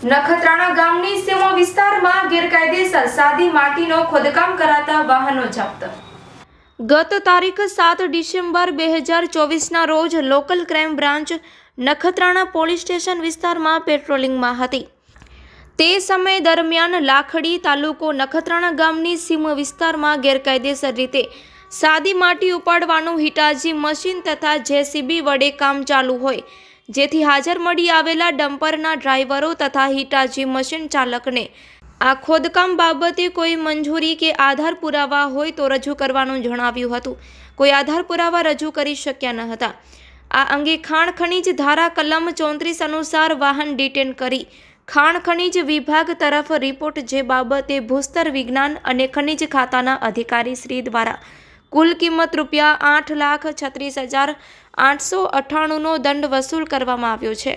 નખત્રાણા ગામની સીમો વિસ્તારમાં ગેરકાયદેસર સાદી માટીનો ખોદકામ કરાતા વાહનો જપ્ત. ગત તારીખ સાત ડિસેમ્બર બે હજાર ચોવીસના રોજ local crime branch Nakhatrana police station વિસ્તારમાં પેટ્રોલિંગમાં હતી. તે સમય દરમિયાન લાખડી તાલુકો નખત્રાણા ગામની સીમ વિસ્તારમાં ગેરકાયદેસર રીતે સાદી માટી ઉપાડવાનું હિટાજી મશીન તથા જેસીબી વડે કામ ચાલુ હોય જેથી હાજર મળી આવેલા ડમ્પરના ડ્રાઈવરો તથા હિટાચી મશીન ચાલકને આ ખોદકામ બાબતે કોઈ મંજૂરી કે આધાર પુરાવા હોય તો રજૂ કરવાનું જણાવ્યું હતું. કોઈ આધાર પુરાવા રજૂ કરી શક્યા ન હતા. આ અંગે ખાણ ખનીજ ધારા કલમ ચોત્રીસ અનુસાર વાહન ડિટેન કરી ખાણ ખનીજ વિભાગ તરફ રિપોર્ટ જે બાબતે ભૂસ્તર વિજ્ઞાન અને ખનિજ ખાતાના અધિકારી શ્રી દ્વારા કુલ કિંમત રૂપિયા આઠ લાખ છત્રીસ હજાર આઠસો અઠ્ઠાણુંનો દંડ વસૂલ કરવામાં આવ્યો છે.